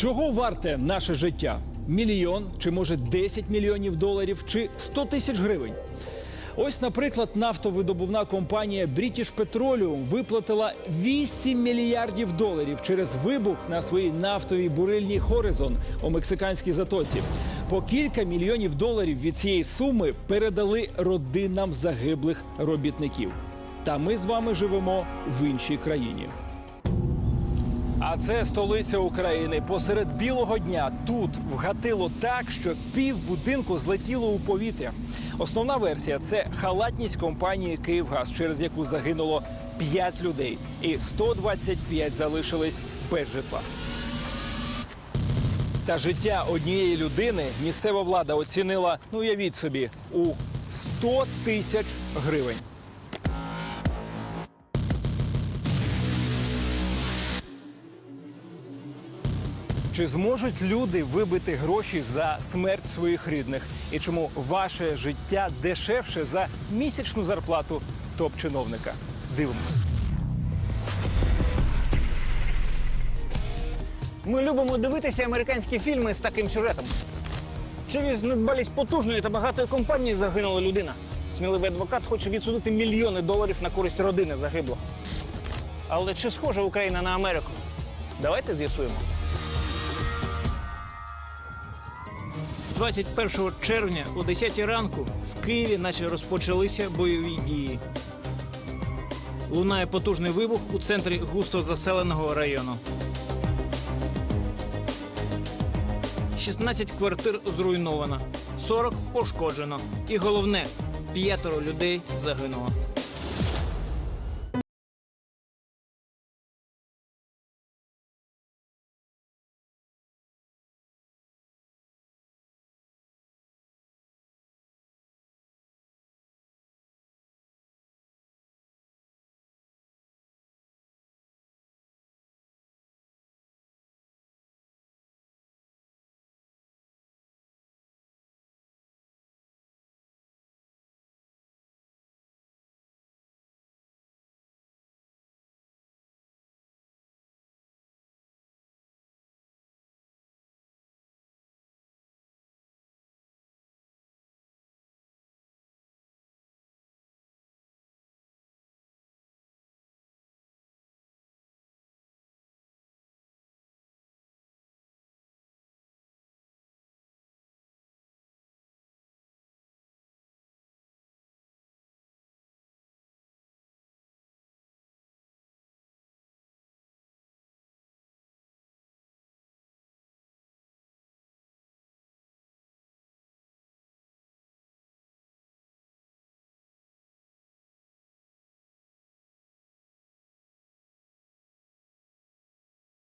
Чого варте наше життя? Мільйон чи може 10 мільйонів доларів чи 100 тисяч гривень? Ось, наприклад, нафтовидобувна компанія British Petroleum виплатила 8 мільярдів доларів через вибух на своїй нафтовій бурильні Хоризон у мексиканській затоці. По кілька мільйонів доларів від цієї суми передали родинам загиблих робітників. Та ми з вами живемо в іншій країні. А це столиця України. Посеред білого дня тут вгатило так, що пів будинку злетіло у повітря. Основна версія це халатність компанії Київгаз, через яку загинуло 5 людей, і 125 залишились без житла. Та життя однієї людини місцева влада оцінила, ну уявіть собі, у 100 тисяч гривень. Чи зможуть люди вибити гроші за смерть своїх рідних? І чому ваше життя дешевше за місячну зарплату топ-чиновника? Дивимось. Ми любимо дивитися американські фільми з таким сюжетом. Через недбалість потужної та багатої компанії загинула людина. Сміливий адвокат хоче відсудити мільйони доларів на користь родини загиблого. Але чи схожа Україна на Америку? Давайте з'ясуємо. 21 червня о 10 ранку в Києві наче розпочалися бойові дії. Лунає потужний вибух у центрі густо заселеного району. 16 квартир зруйновано, 40 пошкоджено. І головне, п'ятеро людей загинуло.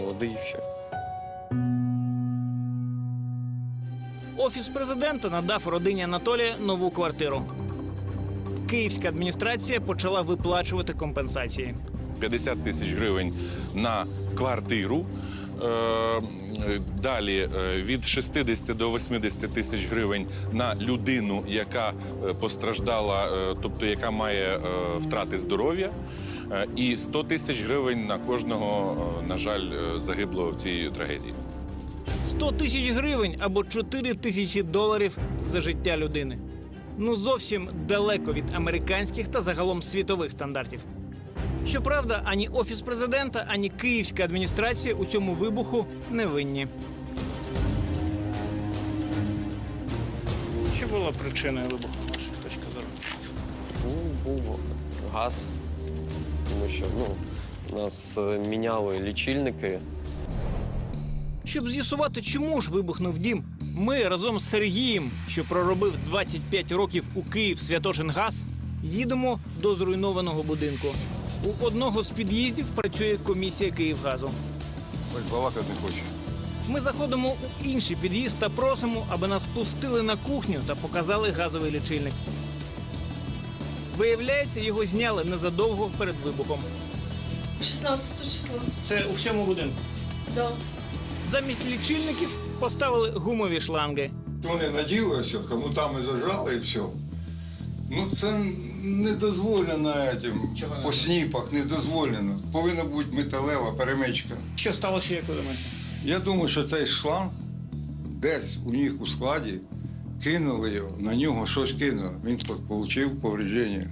Молодий ще. Офіс президента надав родині Анатолія нову квартиру. Київська адміністрація почала виплачувати компенсації. 50 тисяч гривень на квартиру. Е, Далі е, від 60 до 80 тисяч гривень на людину, яка е, постраждала, тобто яка має втрати здоров'я, і 100 тисяч гривень на кожного, е, на жаль, е, загиблого в цій трагедії. 100 тисяч гривень або 4 тисячі доларів за життя людини. Ну зовсім далеко від американських та загалом світових стандартів. Щоправда, ані офіс президента, ані київська адміністрація у цьому вибуху не винні. Що було причиною вибуху, ваша точка зору? Ну, був газ, тому що ну, нас е, міняли лічильники. Щоб з'ясувати, чому ж вибухнув дім, ми разом з Сергієм, що проробив 25 років у Київ Святошингаз, їдемо до зруйнованого будинку. У одного з під'їздів працює комісія Київгазу. Балакати не хоче. Ми заходимо у інший під'їзд та просимо, аби нас пустили на кухню та показали газовий лічильник. Виявляється, його зняли незадовго перед вибухом. 16 числа. Це у всьому будинку. Да. Замість лічильників поставили гумові шланги. Вони наділи все, хомутами зажали і все. Ну це не дозволено Чого не по сніпах, не дозволено. Повинна бути металева перемичка. Що сталося, як ви думаєте? Я думаю, що цей шланг десь у них у складі кинули його, на нього щось кинули. Він отримав повреждення.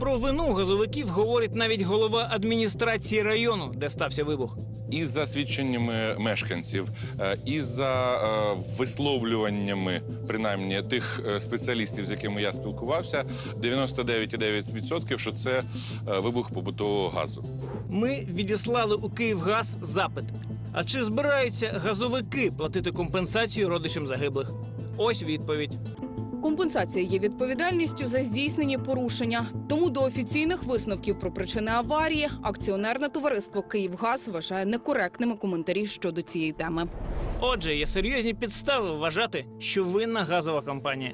Про вину газовиків говорить навіть голова адміністрації району, де стався вибух. І за свідченнями мешканців, е, і за е, висловлюваннями, принаймні тих е, спеціалістів, з якими я спілкувався, 99,9% що це вибух побутового газу. Ми відіслали у Київгаз запит. А чи збираються газовики платити компенсацію родичам загиблих? Ось відповідь. Компенсація є відповідальністю за здійснені порушення. Тому до офіційних висновків про причини аварії акціонерне товариство Київгаз вважає некоректними коментарі щодо цієї теми. Отже, є серйозні підстави вважати, що винна газова компанія.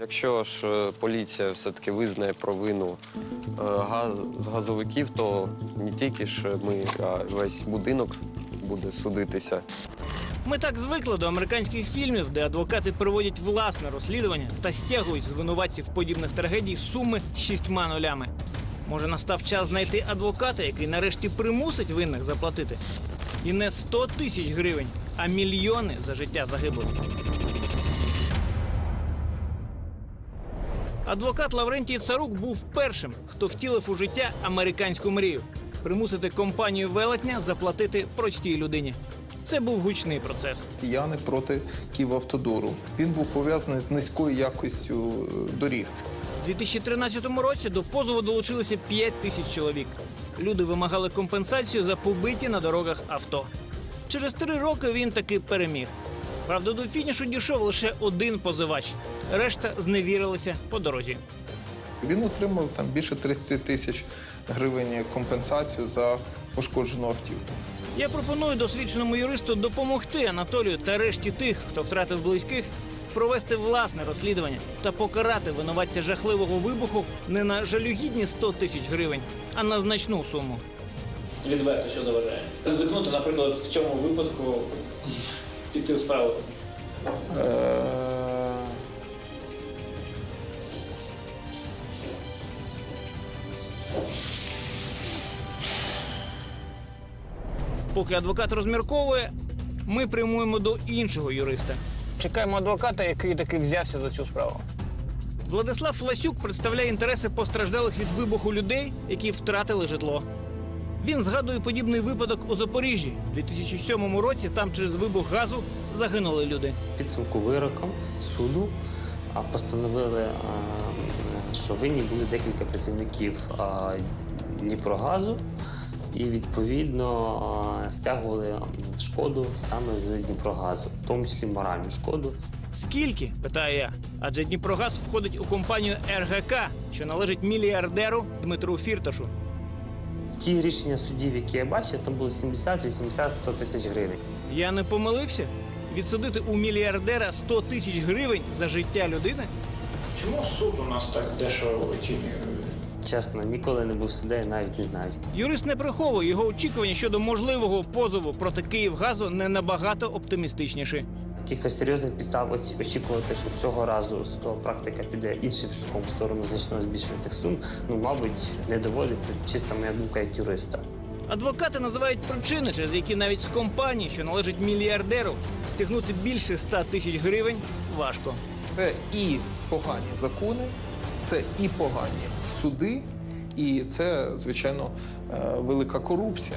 Якщо ж е, поліція все-таки визнає провину е, газ, з газовиків, то не тільки ж ми, а весь будинок буде судитися. Ми так звикли до американських фільмів, де адвокати проводять власне розслідування та стягують з винуватців подібних трагедій суми шістьма нулями. Може, настав час знайти адвоката, який нарешті примусить винних заплатити. І не 100 тисяч гривень, а мільйони за життя загиблих. Адвокат Лаврентій Царук був першим, хто втілив у життя американську мрію примусити компанію велетня заплатити простій людині. Це був гучний процес. Я не проти Київавтодору. Він був пов'язаний з низькою якістю е, доріг. У 2013 році до позову долучилося 5 тисяч чоловік. Люди вимагали компенсацію за побиті на дорогах авто. Через три роки він таки переміг. Правда, до фінішу дійшов лише один позивач. Решта зневірилися по дорозі. Він отримав там більше 30 тисяч гривень компенсацію за пошкоджену автівку. Я пропоную досвідченому юристу допомогти Анатолію та решті тих, хто втратив близьких, провести власне розслідування та покарати винуватця жахливого вибуху не на жалюгідні 100 тисяч гривень, а на значну суму. Відверто, що заважає. Ризикнути, наприклад, в цьому випадку піти в справу. Поки адвокат розмірковує, ми прямуємо до іншого юриста. Чекаємо адвоката, який таки взявся за цю справу. Владислав Ласюк представляє інтереси постраждалих від вибуху людей, які втратили житло. Він згадує подібний випадок у Запоріжжі. У 2007 році там через вибух газу загинули люди. підсумку вироком суду а, постановили, що винні були декілька працівників Дніпрогазу і відповідно стягували шкоду саме з Дніпрогазу, в тому числі моральну шкоду. Скільки? питаю я. Адже Дніпрогаз входить у компанію РГК, що належить мільярдеру Дмитру Фірташу. Ті рішення судів, які я бачив, там було 70, 80, 100 тисяч гривень. Я не помилився? Відсудити у мільярдера 100 тисяч гривень за життя людини? Чому суд у нас так дешево оцінює? Чесно, ніколи не був суддею, навіть не знаю. Юрист не приховує його очікування щодо можливого позову проти Київгазу не набагато оптимістичніші. Якихось серйозних підстав очікувати, що цього разу судова практика піде іншим шляхом в сторону значного збільшення цих сум, ну, мабуть, не доводиться. Це чиста моя думка як юриста. Адвокати називають причини, через які навіть з компанії, що належить мільярдеру, стягнути більше 100 тисяч гривень важко. Це і погані закони, це і погані суди, і це, звичайно, е, велика корупція.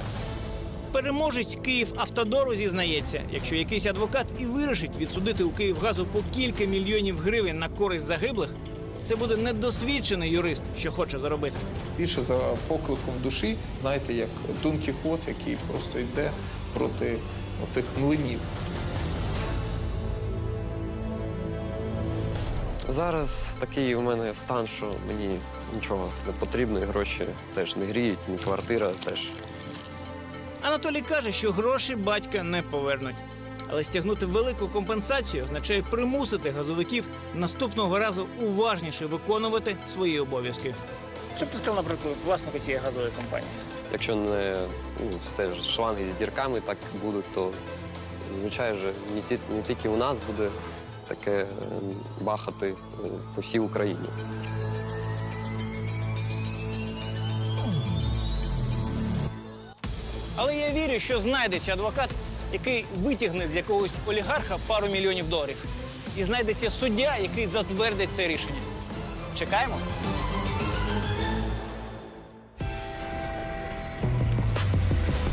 Переможець Київавтодору зізнається, якщо якийсь адвокат і вирішить відсудити у Київгазу по кілька мільйонів гривень на користь загиблих, це буде недосвідчений юрист, що хоче заробити. Більше за покликом душі, знаєте, як Дон Кіхот, який просто йде проти оцих млинів. Зараз такий у мене стан, що мені нічого не потрібно, і гроші теж не гріють, ні квартира теж. Анатолій каже, що гроші батька не повернуть. Але стягнути велику компенсацію означає примусити газовиків наступного разу уважніше виконувати свої обов'язки. Що б ти сказав, наприклад, власнику цієї газової компанії? Якщо не ну, теж шланги з дірками так будуть, то звичайно ж не, ті, не тільки у нас буде таке е, бахати е, по всій Україні. Але я вірю, що знайдеться адвокат, який витягне з якогось олігарха пару мільйонів доларів. І знайдеться суддя, який затвердить це рішення. Чекаємо.